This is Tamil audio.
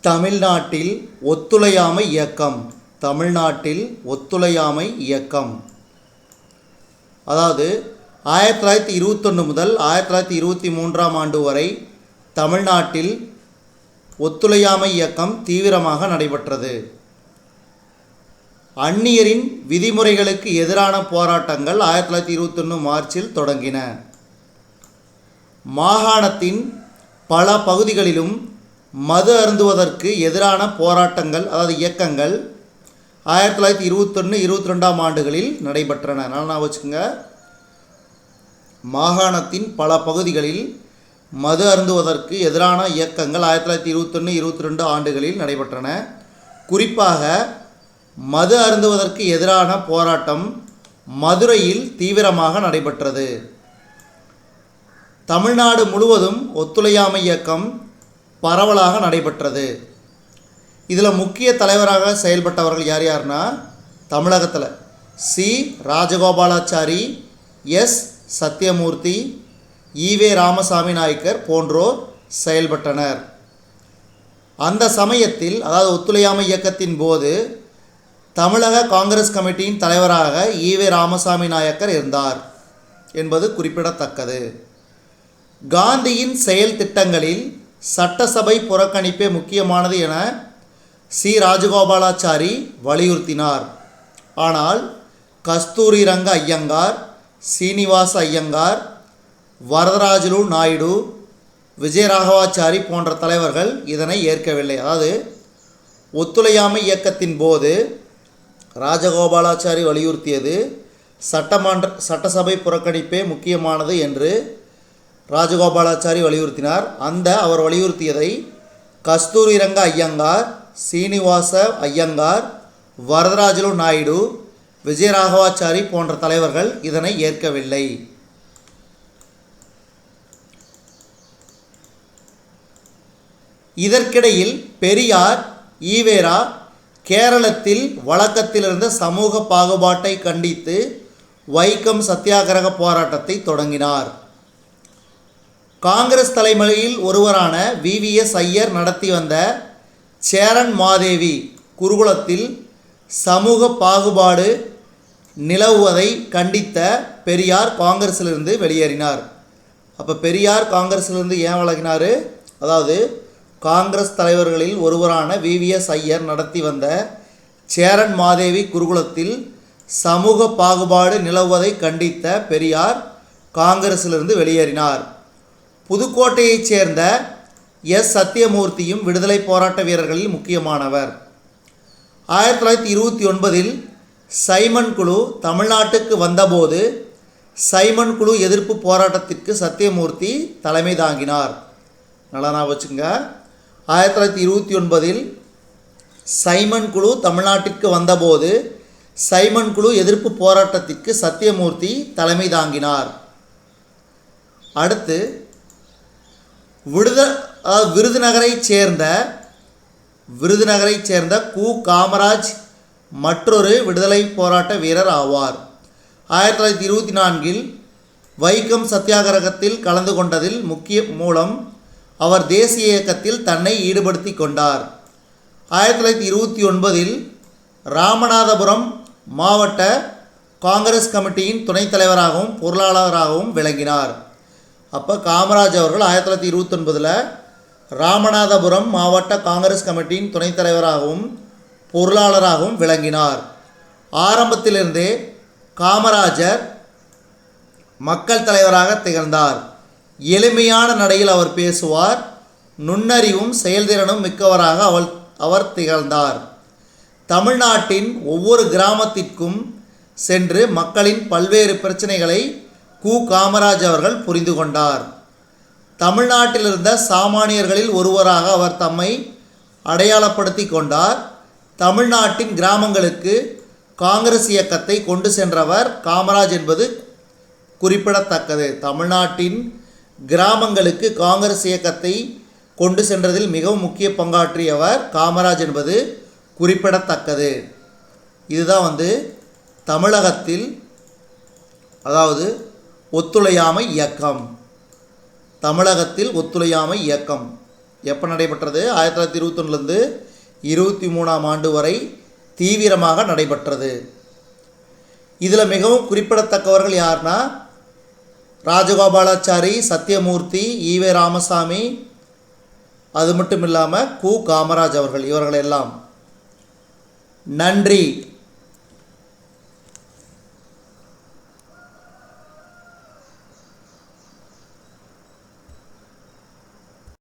தமிழ்நாட்டில் ஒத்துழையாமை இயக்கம். தமிழ்நாட்டில் ஒத்துழையாமை இயக்கம். அதாவது ஆயிரத்தி தொள்ளாயிரத்தி இருபத்தொன்று முதல் ஆயிரத்தி தொள்ளாயிரத்தி இருபத்தி மூன்றாம் ஆண்டு வரை தமிழ்நாட்டில் ஒத்துழையாமை இயக்கம் தீவிரமாக நடைபெற்றது. அந்நியரின் விதிமுறைகளுக்கு எதிரான போராட்டங்கள் ஆயிரத்தி தொள்ளாயிரத்தி இருபத்தொன்று மார்ச்சில் தொடங்கின. மாகாணத்தின் பல பகுதிகளிலும் மது அருந்துவதற்கு எதிரான போராட்டங்கள் அதாவது இயக்கங்கள் ஆயிரத்தி தொள்ளாயிரத்தி இருபத்தொன்று இருபத்தி ரெண்டாம் ஆண்டுகளில் நடைபெற்றன. நான் வச்சுக்கோங்க? மாகாணத்தின் பல பகுதிகளில் மது அருந்துவதற்கு எதிரான இயக்கங்கள் ஆயிரத்தி தொள்ளாயிரத்தி இருபத்தொன்று இருபத்தி ரெண்டு ஆண்டுகளில் நடைபெற்றன. குறிப்பாக மது அருந்துவதற்கு எதிரான போராட்டம் மதுரையில் தீவிரமாக நடைபெற்றது. தமிழ்நாடு முழுவதும் ஒத்துழையாமை இயக்கம் பரவலாக நடைபெற்றது. இதில் முக்கிய தலைவராக செயல்பட்டவர்கள் யார் யாருன்னா தமிழகத்தில் C. Rajagopalachari S. Sathyamurthy E V Ramasamy Naicker போன்றோர் செயல்பட்டனர். அந்த சமயத்தில் அதாவது ஒத்துழையாமை இயக்கத்தின் போது தமிழக காங்கிரஸ் கமிட்டியின் தலைவராக ஈவே ராமசாமி நாயக்கர் இருந்தார் என்பது குறிப்பிடத்தக்கது. காந்தியின் செயல் திட்டங்களில் சட்டசபை புறக்கணிப்பே முக்கியமானது என சி. ராஜகோபாலாச்சாரி வலியுறுத்தினார். ஆனால் கஸ்தூரி ரங்க ஐயங்கார் சீனிவாச ஐயங்கார் வரதராஜலு நாயுடு விஜயராகவாச்சாரி போன்ற தலைவர்கள் இதனை ஏற்கவில்லை. அதாவது ஒத்துழையாமை இயக்கத்தின் போது ராஜகோபாலாச்சாரி வலியுறுத்தியது சட்டமன்ற சட்டசபை புறக்கணிப்பே முக்கியமானது என்று ராஜகோபாலாச்சாரி வலியுறுத்தினார். அந்த அவர் வலியுறுத்தியதை கஸ்தூரி ரங்க ஐயங்கார் சீனிவாச ஐயங்கார் வரதராஜலு நாயுடு விஜயராகவாச்சாரி போன்ற தலைவர்கள் இதனை ஏற்கவில்லை. இதற்கிடையில் பெரியார் ஈவேரா கேரளத்தில் வழக்கத்திலிருந்த சமூக பாகுபாட்டை கண்டித்து வைக்கம் சத்தியாகிரக போராட்டத்தை தொடங்கினார். காங்கிரஸ் தலைமையில் ஒருவரான விவிஎஸ் ஐயர் நடத்தி வந்த சேரன் மாதேவி குருகுலத்தில் சமூக பாகுபாடு நிலவுவதை கண்டித்த பெரியார் காங்கிரஸிலிருந்து வெளியேறினார். அப்போ பெரியார் காங்கிரஸிலிருந்து ஏன் விலகினார்? அதாவது காங்கிரஸ் தலைவர்களில் ஒருவரான விவிஎஸ் ஐயர் நடத்தி வந்த சேரன் மாதேவி குருகுலத்தில் சமூக பாகுபாடு நிலவுவதை கண்டித்த பெரியார் காங்கிரஸிலிருந்து வெளியேறினார். புதுக்கோட்டையைச் சேர்ந்த எஸ். சத்தியமூர்த்தியும் விடுதலை போராட்ட வீரர்களில் முக்கியமானவர். ஆயிரத்தி தொள்ளாயிரத்தி இருபத்தி ஒன்பதில் சைமன் குழு தமிழ்நாட்டுக்கு வந்தபோது சைமன் குழு எதிர்ப்பு போராட்டத்திற்கு சத்தியமூர்த்தி தலைமை தாங்கினார். நல்லா நான் வச்சுங்க ஆயிரத்தி தொள்ளாயிரத்தி இருபத்தி ஒன்பதில் சைமன் குழு தமிழ்நாட்டிற்கு வந்தபோது சைமன் குழு எதிர்ப்பு போராட்டத்திற்கு சத்தியமூர்த்தி தலைமை தாங்கினார். அடுத்து விடுத விருதுநகரைச் சேர்ந்த விருதுநகரைச் சேர்ந்த கு. காமராஜ் மற்றொரு விடுதலை போராட்ட வீரர் ஆவார். ஆயிரத்தி தொள்ளாயிரத்தி இருபத்தி நான்கில் வைக்கம் சத்தியாகிரகத்தில் கலந்து கொண்டதில் முக்கிய மூலம் அவர் தேசிய இயக்கத்தில் தன்னை ஈடுபடுத்தி கொண்டார். ஆயிரத்தி தொள்ளாயிரத்தி இருபத்தி ஒன்பதில் ராமநாதபுரம் மாவட்ட காங்கிரஸ் கமிட்டியின் துணைத் தலைவராகவும் பொருளாளராகவும் விளங்கினார். அப்போ காமராஜ் அவர்கள் ஆயிரத்தி தொள்ளாயிரத்தி இருபத்தொன்பதில் ராமநாதபுரம் மாவட்ட காங்கிரஸ் கமிட்டியின் துணைத் தலைவராகவும் பொருளாளராகவும் விளங்கினார். ஆரம்பத்திலிருந்தே காமராஜர் மக்கள் தலைவராக திகழ்ந்தார். எளிமையான நடையில் அவர் பேசுவார் நுண்ணறிவும் செயல்திறனும் மிக்கவராக அவள் அவர் திகழ்ந்தார். தமிழ்நாட்டின் ஒவ்வொரு கிராமத்திற்கும் சென்று மக்களின் பல்வேறு பிரச்சனைகளை கு. காமராஜ் அவர்கள் புரிந்து கொண்டார். தமிழ்நாட்டில் இருந்த சாமானியர்களில் ஒருவராக அவர் தம்மை அடையாளப்படுத்தி கொண்டார். தமிழ்நாட்டின் கிராமங்களுக்கு காங்கிரஸ் இயக்கத்தை கொண்டு சென்றவர் காமராஜ் என்பது குறிப்பிடத்தக்கது. தமிழ்நாட்டின் கிராமங்களுக்கு காங்கிரஸ் இயக்கத்தை கொண்டு சென்றதில் மிகவும் முக்கிய பங்காற்றியவர் காமராஜ் என்பது குறிப்பிடத்தக்கது. இதுதான் வந்து தமிழகத்தில் அதாவது ஒத்துழையாமை இயக்கம். தமிழகத்தில் ஒத்துழையாமை இயக்கம். எப்போ நடைபெற்றது? ஆயிரத்தி தொள்ளாயிரத்தி இருபத்தொன்னுலேருந்து இருபத்தி மூணாம் ஆண்டு வரை தீவிரமாக நடைபெற்றது. இதில் மிகவும் குறிப்பிடத்தக்கவர்கள் யார்னா ராஜகோபாலாச்சாரி சத்யமூர்த்தி ஈவே ராமசாமி அது மட்டும் இல்லாமல் கு. காமராஜ் அவர்கள் இவர்கள் எல்லாம் நன்றி.